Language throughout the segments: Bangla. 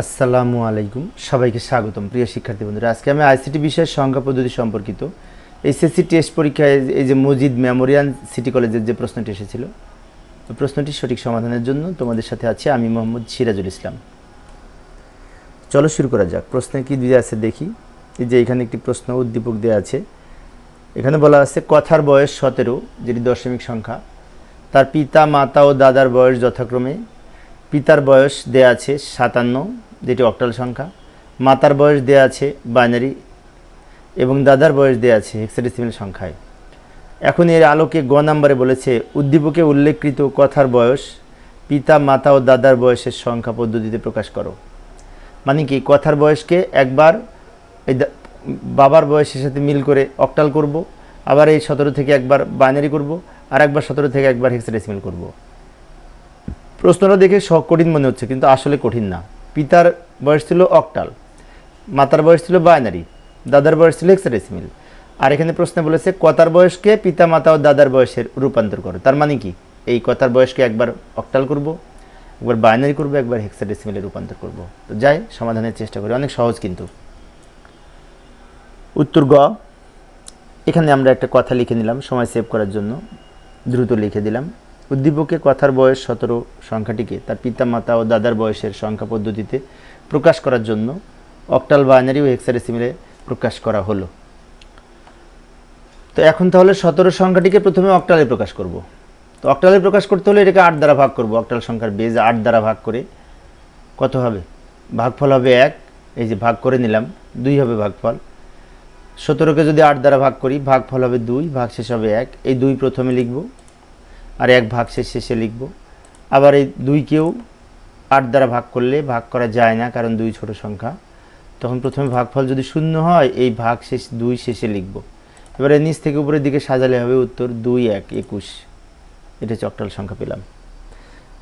আসসালামু আলাইকুম। সবাইকে স্বাগতম, প্রিয় শিক্ষার্থী বন্ধুরা। আজকে আমি আইসিটি বিষয়ের সংখ্যা পদ্ধতি সম্পর্কিত এসএসসি টেস্ট পরীক্ষায় এই যে মজিদ মেমোরিয়াল সিটি কলেজের যে প্রশ্নটি এসেছিল প্রশ্নটির সঠিক সমাধানের জন্য তোমাদের সাথে আছি আমি মোহাম্মদ সিরাজুল ইসলাম। চলো শুরু করা যাক। প্রশ্নে কি দিয়ে আছে দেখি। এই যে এখানে একটি প্রশ্ন উদ্দীপক দেওয়া আছে। এখানে বলা আছে, কথার বয়স সতেরো, যেটি দশমিক সংখ্যা। তার পিতা, মাতা ও দাদার বয়স যথাক্রমে। পিতার বয়স দেয়া আছে সাতান্ন যেটি অক্টাল সংখ্যা, মাতার বয়স দেয়া আছে বাইনারি এবং দাদার বয়স দেয়া আছে হেক্সাডেসিমেল সংখ্যায়। এখন এর আলোকে গ নাম্বারে বলেছে, উদ্দীপকে উল্লেখকৃত কথার বয়স, পিতা, মাতা ও দাদার বয়সের সংখ্যা পদ্ধতিতে প্রকাশ করো। মানে কি, কথার বয়সকে একবার এই বাবার বয়সের সাথে মিল করে অক্টাল করব, আবার এই সতেরো থেকে একবার বাইনারি করব, আর একবার সতেরো থেকে একবার হেক্সাডেসিমেল করব। প্রশ্নটা দেখে কঠিন মনে হচ্ছে, কিন্তু আসলে কঠিন না। পিতার বয়স ছিল অকটাল, মাতার বয়স ছিল বাইনারি, দাদার বয়স ছিল হেক্সাডেসিমেল আর এখানে প্রশ্নে বলেছে, কথার বয়সকে পিতা, মাতা ও দাদার বয়সের রূপান্তর করো। তার মানে কি? এই কথার বয়সকে একবার অকটাল করব, একবার বাইনারি করব, একবার হেক্সাডেসিমেলে রূপান্তর করব। তো যাই, সমাধানের চেষ্টা করি। অনেক সহজ কিন্তু। উত্তর গ। এখানে আমরা একটা কথা লিখে নিলাম, সময় সেভ করার জন্য। দ্রুত লিখে দিলাম। উদ্দীপকে কথার বয়স সতেরো সংখ্যাটিকে, তার পিতা মাতা ও দাদার বয়সের সংখ্যা পদ্ধতিতে প্রকাশ করার জন্য অক্টাল বাইনারি ও হেক্সাডেসিমেলে প্রকাশ করা হলো। তো এখন তাহলে সতেরো সংখ্যাটিকে প্রথমে অক্টালে প্রকাশ করব। তো অক্টালে প্রকাশ করতে হলে এটাকে আট দ্বারা ভাগ করব। অক্টাল সংখ্যার বেজ আট দ্বারা ভাগ করে কত হবে? ভাগফল হবে এক। এই যে ভাগ করে নিলাম, দুই হবে ভাগফল। সতেরোকে যদি আট দ্বারা ভাগ করি, ভাগফল হবে দুই ভাগ শেষ হবে এক। এই দুই প্রথমে লিখব। আর এক ভাগ শেষ লিখব। আবার এই দুইকেও আট দ্বারা ভাগ করলে ভাগ করা যায় না, কারণ দুই ছোট সংখ্যা। তখন প্রথমে ভাগফল যদি শূন্য হয়, এই ভাগ শেষ দুই শেষে লিখব। এবারে নিচ থেকে উপরের দিকে সাজালে হবে উত্তর দুই, এক, একুশ। এটা হচ্ছে অক্টাল সংখ্যা পেলাম।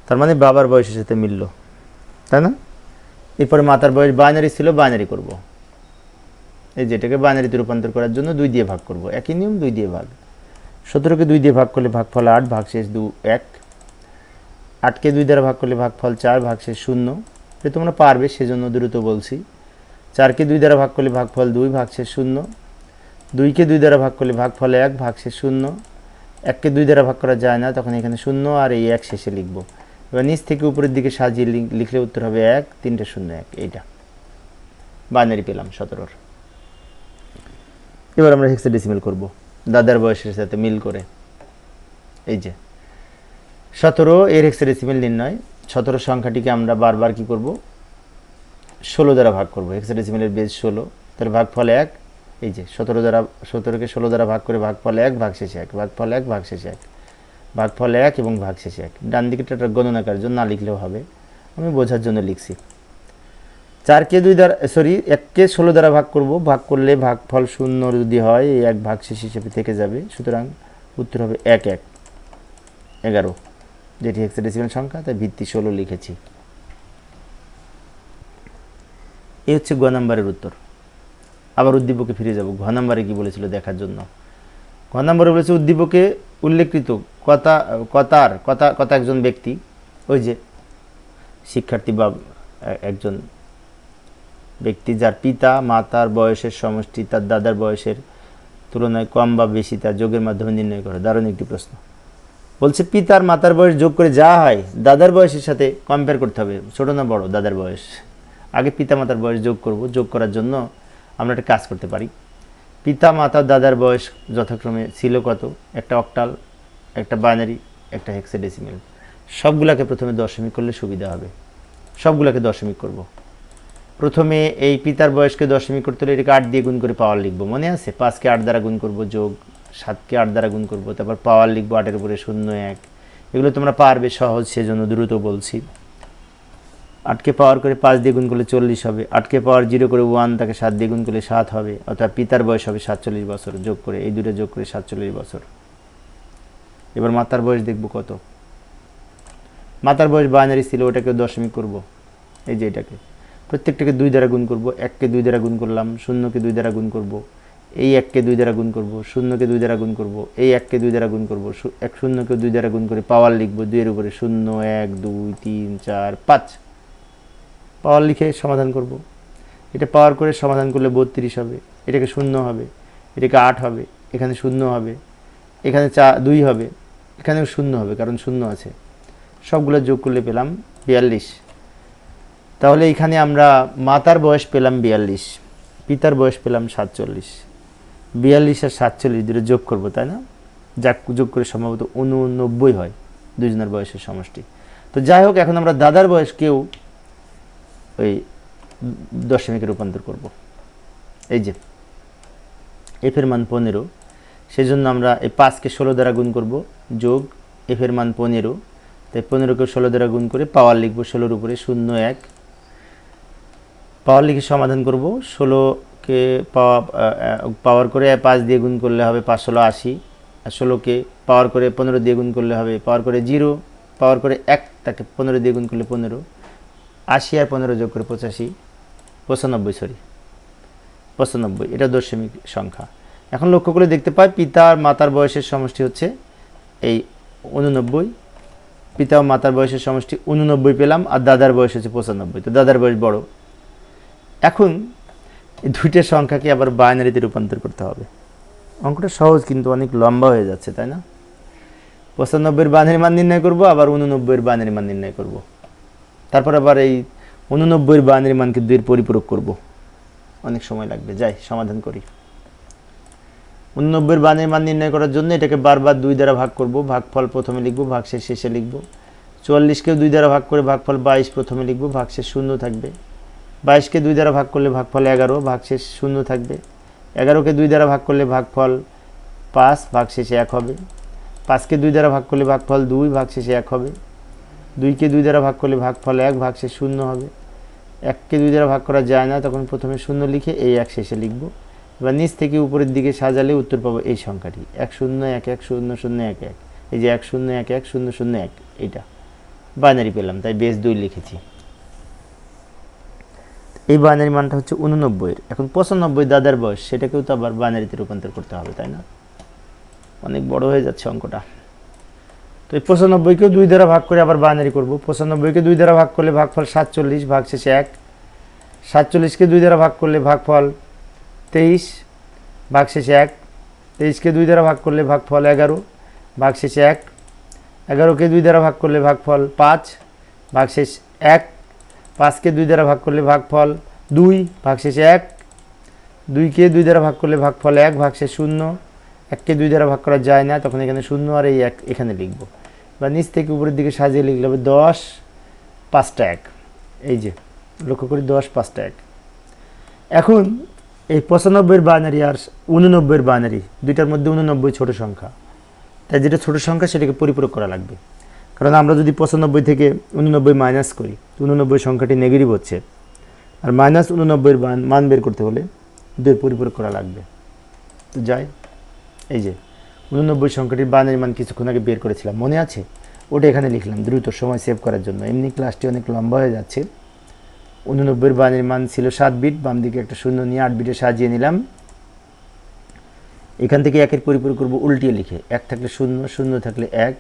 তার মানে বাবার বয়সের সাথে মিলল, তাই না? এরপরে মাতার বয়স বাইনারি ছিল, বাইনারি করব। এই যেটাকে বাইনারিতে রূপান্তর করার জন্য দুই দিয়ে ভাগ করব। একই নিয়ম, দুই দিয়ে ভাগ। সতেরোকে দুই দিয়ে ভাগ করলে ভাগফল আট ভাগ শেষ দু, এক। আটকে দুই দ্বারা ভাগ করলে ভাগফল চার ভাগ শেষ শূন্য। এটা তোমরা পারবে, সেজন্য দ্রুত বলছি। চারকে দুই দ্বারা ভাগ করলে ভাগফল দুই ভাগ শেষ শূন্য। দুইকে দুই দ্বারা ভাগ করলে ভাগফল এক ভাগ শেষ শূন্য। এককে দুই দ্বারা ভাগ করা যায় না, তখন এখানে শূন্য আর এই এক শেষে লিখব। এবার নিচ থেকে উপরের দিকে সাজিয়ে লিখ- লিখলে উত্তর হবে এক, তিনটে শূন্য এক, এইটা। বাইনারি পেলাম, সতেরোর। এবার আমরা হেক্সাডেসিমেল করব। দাদার বয়সের সাথে মিল করে। এই যে। সতেরো এর এক্স হেক্সাডেসিমেল নির্ণয় সতেরো সংখ্যাটিকে আমরা বারবার কি করব? ষোলো দ্বারা ভাগ করব। এক্স হেক্সাডেসিমেলের বেজ ষোলো তাহলে ভাগফল এক, এই যে, সতেরো দ্বারা, সতেরোকে ষোলো দ্বারা ভাগ করে ভাগ ভাগফল এক ভাগ শেষে এক ভাগ ভাগফল এক ভাগ শেষে এক ভাগ ভাগফল এক এবং ভাগ শেষে এক। ডান দিকেটা গণনা করার জন্য না লিখলেও হবে। আমি বোঝার জন্য লিখছি। চারকে দুই দ্বারা সরি এককে ষোলো দ্বারা ভাগ করব। ভাগ করলে ভাগফল শূন্য যদি হয়, এই এক ভাগ শেষ হিসেবে থেকে যাবে। সুতরাং উত্তর হবে এক এক। এগারো। যেটি হেক্সাডেসিমাল সংখ্যা, তাই ভিত্তি ষোলো লিখেছি। এই হচ্ছে গ নম্বরের উত্তর। আবার উদ্দীপকে ফিরে যাব। ঘ নাম্বারে কি বলেছিল দেখার জন্য? ঘ নম্বরে বলেছে, উদ্দীপকে উল্লেখকৃত কথা, কথার, কথা কথা একজন ব্যক্তি, ওই যে শিক্ষার্থী বা একজন ব্যক্তি যার পিতা মাতার বয়সের সমষ্টি, তার দাদার বয়সের তুলনায় কম বা বেশি তার যোগের মাধ্যমে নির্ণয় করে। দারুণ একটি প্রশ্ন। বলছে পিতার মাতার বয়স যোগ করে যা হয়, দাদার বয়সের সাথে কম্পেয়ার করতে হবে। ছোটো না বড়, দাদার বয়স। আগে পিতা মাতার বয়স যোগ করব, যোগ করার জন্য আমরা একটা কাজ করতে পারি। পিতা, মাতা, দাদার বয়স যথাক্রমে ছিল কত? একটা অক্টাল, একটা বাইনারি একটা হেক্সাডেসিমেল সবগুলাকে প্রথমে দশমিক করলে সুবিধা হবে। সবগুলাকে দশমিক করব। প্রথমে এই পিতার বয়সকে দশমিক করতে হলে এটাকে আট দিয়ে গুণ করে পাওয়ার লিখব। মনে আছে? পাঁচকে আট দ্বারা গুণ করব, যোগ সাতকে আট দ্বারা গুণ করব, তারপর পাওয়ার লিখব আটের উপরে শূন্য এক। এগুলো তোমরা পারবে সহজ, সেজন্য দ্রুত বলছি। আটকে পাওয়ার করে পাঁচ দিয়ে গুণ করলে চল্লিশ হবে। আটকে পাওয়ার জিরো করে ওয়ান, তাকে সাত দিয়ে গুণ করলে সাত হবে। অর্থাৎ পিতার বয়স হবে সাতচল্লিশ বছর। যোগ করে এই দুটো যোগ করে সাতচল্লিশ বছর। এবার মাতার বয়স দেখব কত? মাতার বয়স বাইনারি ছিল ওটাকে দশমিক করব। এই যে এটাকে। প্রত্যেকটাকে দুই দ্বারা গুণ করব, এককে দুই দ্বারা গুণ করলাম, শূন্যকে দুই দ্বারা গুণ করব, এই এককে দুই দ্বারা গুণ করব, শূন্যকে দুই দ্বারা গুণ করব, এই এককে দুই দ্বারা গুণ করব এক শূন্যকে দুই দ্বারা গুণ করে পাওয়ার লিখব, দুইয়ের উপরে শূন্য, এক, দুই, তিন, চার, পাঁচ। পাওয়ার লিখে সমাধান করব। এটা পাওয়ার করে সমাধান করলে বত্রিশ হবে, এটাকে শূন্য হবে, এটাকে আট হবে, এখানে শূন্য হবে, এখানে চা দুই হবে, এখানেও শূন্য হবে, কারণ শূন্য আছে। সবগুলো যোগ করলে পেলাম বিয়াল্লিশ। তাহলে এখানে আমরা মাতার বয়স পেলাম বিয়াল্লিশ, পিতার বয়স পেলাম সাতচল্লিশ। বিয়াল্লিশ আর সাতচল্লিশ দুটো যোগ করব, তাই না? যাক, যোগ করে সম্ভবত উননব্বই হয় দুজনের বয়সের সমষ্টি। তো যাই হোক, এখন আমরা দাদার বয়সকেও ওই দশমিকে রূপান্তর করব। এই যে এফের মান পনেরো সেই জন্য আমরা এই পাঁচকে ষোলো দ্বারা গুণ করব, যোগ এফের মান পনেরো। তাই পনেরোকে ষোলো দ্বারা গুণ করে পাওয়ার লিখব ষোলোর উপরে শূন্য এক। পাওয়ার লিখে সমাধান করব। ষোলোকে পাওয়া পাওয়ার করে পাঁচ দিয়ে গুণ করলে হবে পাঁচ, ষোলো আশি। আর ষোলোকে পাওয়ার করে পনেরো দিয়ে গুণ করলে হবে পাওয়ার করে জিরো। পাওয়ার করে এক, তাকে পনেরো দিয়ে গুণ করলে পনেরো। আশি আর পনেরো যোগ করে পঁচাশি, পঁচানব্বই সরি পঁচানব্বই। এটা দশমিক সংখ্যা। এখন লক্ষ্য করে দেখতে পাই, পিতা আর মাতার বয়সের সমষ্টি হচ্ছে এই উননব্বই। পিতা ও মাতার বয়সের সমষ্টি উননব্বই পেলাম, আর দাদার বয়স হচ্ছে পঁচানব্বই। তো দাদার বয়স বড়। এখন দুইটা সংখ্যাকে আবার বাইনারিতে রূপান্তর করতে হবে। অঙ্কটা সহজ কিন্তু অনেক লম্বা হয়ে যাচ্ছে, তাই না? পঁচানব্বইয়ের বানের মান নির্ণয় করব, আবার উননব্বইয়ের বানের মান নির্ণয় করব। তারপর আবার এই উননব্বইয়ের বানের মানকে দুইয়ের পরিপূরক করব। অনেক সময় লাগবে, যাই, সমাধান করি। উননব্বইয়ের বানের মান নির্ণয় করার জন্য এটাকে বারবার দুই দ্বারা ভাগ করব, ভাগফল প্রথমে লিখব, ভাগশেষ শেষে লিখব। চুয়াল্লিশকে দুই দ্বারা ভাগ করে ভাগফল বাইশ প্রথমে লিখব, ভাগশেষ শূন্য থাকবে। বাইশকে দুই দ্বারা ভাগ করলে ভাগফল এগারো, ভাগশেষ শূন্য থাকবে। এগারোকে দুই দ্বারা ভাগ করলে ভাগফল পাঁচ, ভাগশেষে এক হবে। পাঁচকে দুই দ্বারা ভাগ করলে ভাগফল দুই, ভাগশেষে এক হবে। দুইকে দুই দ্বারা ভাগ করলে ভাগফল এক, ভাগশেষ শূন্য হবে। এককে দুই দ্বারা ভাগ করা যায় না, তখন প্রথমে শূন্য লিখে এই এক শেষে লিখব। এবার নিচ থেকে উপরের দিকে সাজালে উত্তর পাবো এই সংখ্যাটি। এক শূন্য, এক এক শূন্য শূন্য, এক এক। এই যে এক শূন্য, এক এক, শূন্য শূন্য, এক, এইটা। বাইনারি পেলাম, তাই বেশ দুই লিখেছি। এই বাইনারি মানটা হচ্ছে উননব্বইয়ের এখন পঁচানব্বই দাদার বয়স, সেটাকেও তো আবার বাইনারিতে রূপান্তর করতে হবে, তাই না? অনেক বড় হয়ে যাচ্ছে অঙ্কটা। তো এই পঁচানব্বইকেও দুই দ্বারা ভাগ করে আবার বাইনারি করব। পঁচানব্বইকে দুই দ্বারা ভাগ করলে ভাগফল সাতচল্লিশ, ভাগ শেষে এক। সাতচল্লিশকে দুই দ্বারা ভাগ করলে ভাগফল তেইশ, ভাগ শেষে এক। তেইশকে দুই দ্বারা ভাগ করলে ভাগফল এগারো, ভাগ শেষে এক। এগারোকে দুই দ্বারা ভাগ করলে ভাগফল পাঁচ, ভাগ শেষ এক। পাঁচকে দুই দ্বারা ভাগ করলে ভাগফল দুই, ভাগ শেষে এক। দুইকে দুই দ্বারা ভাগ করলে ভাগফল এক, ভাগ শেষ শূন্য। এককে দুই দ্বারা ভাগ করা যায় না, তখন এখানে শূন্য আর এই এক এখানে লিখব। বা নিচ থেকে উপরের দিকে সাজিয়ে লিখলে হবে দশ, পাঁচটা এক। এই যে, লক্ষ্য করি দশ, পাঁচটা এক। এখন এই পঁচানব্বইয়ের বাইনারি আর উননব্বইয়ের বাইনারি দুইটার মধ্যে উননব্বই ছোট সংখ্যা। তাই যেটা ছোট সংখ্যা সেটাকে পরিপূরক করা লাগবে। কারণ আমরা যদি পঁচানব্বই থেকে উননব্বই মাইনাস করি তো উননব্বই সংখ্যাটি নেগেটিভ হচ্ছে। আর মাইনাস উননব্বইয়ের মান মান বের করতে হলে দুইয়ের পরিপূরক করা লাগবে। তো যাই, এই যে, উননব্বই সংখ্যাটির বানের মান কিছুক্ষণ আগে বের করেছিলাম। মনে আছে? ওটা এখানে লিখলাম, দ্রুত সময় সেভ করার জন্য। এমনি ক্লাসটি অনেক লম্বা হয়ে যাচ্ছে। উননব্বইয়ের বানের মান ছিল সাত বিট বাম দিকে একটা শূন্য নিয়ে আট বিটে সাজিয়ে নিলাম। এখান থেকে একের পরিপূরক করব, উল্টিয়ে লিখে। এক থাকলে শূন্য শূন্য থাকলে এক।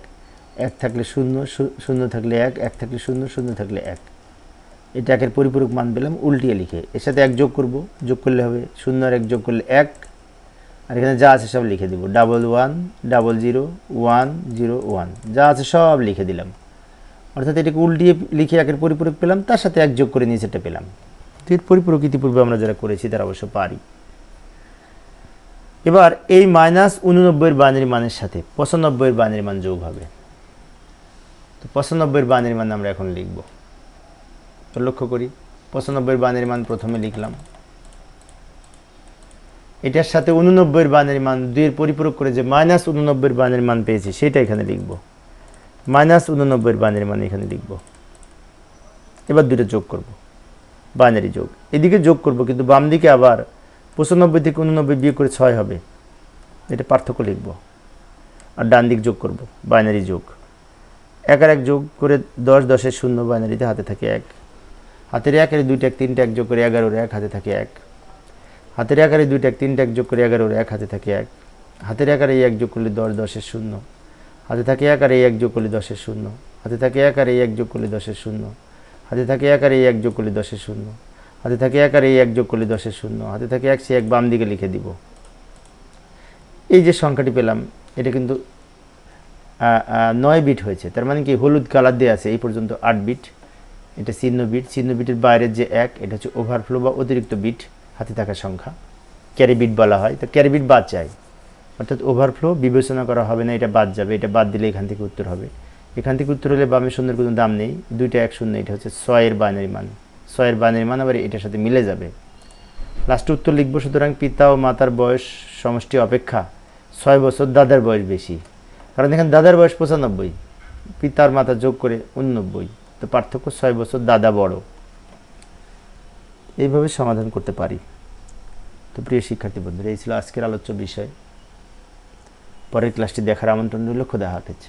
এক থাকলে শূন্য শূন্য থাকলে এক এক থাকলে শূন্য শূন্য থাকলে এক। এটা একের পরিপূরক মান পেলাম, উল্টিয়ে লিখে। এর সাথে এক যোগ করব, যোগ করলে হবে শূন্য আর এক যোগ করলে এক। আর এখানে যা আছে সব লিখে দেবো। Double one, double zero, one zero, one. যা আছে সব লিখে দিলাম। অর্থাৎ এটাকে উল্টিয়ে লিখে একের পরিপূরক পেলাম, তার সাথে এক যোগ করে নিয়ে সেটা পেলাম। তো এর পরিপূরক ইতিপূর্বে আমরা যারা করেছি, তারা অবশ্য পারি। এবার এই মাইনাস উননব্বইয়ের বানের মানের সাথে পঁচানব্বইয়ের বানের মান যোগ হবে। তো পঁচানব্বইয়ের বানের মান আমরা এখন লিখব। তো লক্ষ্য করি, পঁচানব্বইয়ের বানের মান প্রথমে লিখলাম। এটার সাথে উননব্বইয়ের বানের মান দুইয়ের পরিপূরক করে যে মাইনাস উননব্বইয়ের বানের মান পেয়েছি, সেটা এখানে লিখব। মাইনাস উননব্বইয়ের বানের মান এখানে লিখব। এবার দুটো যোগ করব, বাইনারি যোগ। এদিকে যোগ করব, কিন্তু বাম দিকে আবার পঁচানব্বই থেকে উননব্বই বিয়ে করে ছয় হবে। এটা পার্থক্য লিখব। আর ডান দিক যোগ করব, বাইনারি যোগ। এক আর এক যোগ করে দশ দশের শূন্য বাইনারিতে হাতে থাকে এক। হাতের একের দুইটা এক তিনটা এক যোগ করে এগারোর এক, হাতে থাকে এক। হাতের একারে দুইটা এক তিনটা এক যোগ করে এগারোর এক, হাতে থাকে এক। হাতের একারে এক যোগ করলে দশ দশের শূন্য। হাতে থাকে এক আর এই এক যোগ করলে দশের শূন্য। হাতে থাকে এক আর এই এক যোগ করলে দশের শূন্য। হাতে থাকে এক আর এই এক যোগ করলে দশের শূন্য। হাতে থাকে এক আর এই এক যোগ করলে দশের শূন্য। হাতে থাকে এক, সে এক বাম দিকে লিখে দিব। এই যে সংখ্যাটি পেলাম, এটা কিন্তু নয় বিট হয়েছে। তার মানে কি? হলুদ কালার দিয়ে আছে। এই পর্যন্ত আট বিট এটা চিহ্ন বিট চিহ্ন বিটের বাইরের যে এক, এটা হচ্ছে ওভারফ্লো বা অতিরিক্ত বিট হাতে থাকা সংখ্যা। ক্যারি বিট বলা হয়। তো ক্যারি বিট বাদ চাই অর্থাৎ ওভারফ্লো বিবেচনা করা হবে না, এটা বাদ যাবে। এটা বাদ দিলে এখান থেকে উত্তর হবে। এখান থেকে উত্তর হলে বামে শূন্যের কোনো দাম নেই। দুইটা এক শূন্য, এটা হচ্ছে ছয়ের বাইনারি মান। ছয়ের বাইনারি মান আবার এটার সাথে মিলে যাবে। লাস্টে উত্তর লিখব। সুতরাং পিতা ও মাতার বয়স সমষ্টি অপেক্ষা। ছয় বছর দাদার বয়স বেশি। কারণ এখানে দাদার বয়স পঁচানব্বই, পিতার মাতা যোগ করে উননব্বই, তো পার্থক্য ছয় বছর দাদা বড়। এইভাবে সমাধান করতে পারি। তো প্রিয় শিক্ষার্থী বন্ধুরা, এই ছিল আজকের আলোচ্য বিষয়। পরের ক্লাসটি দেখার আমন্ত্রণ রইল। খোদা হাফেজ।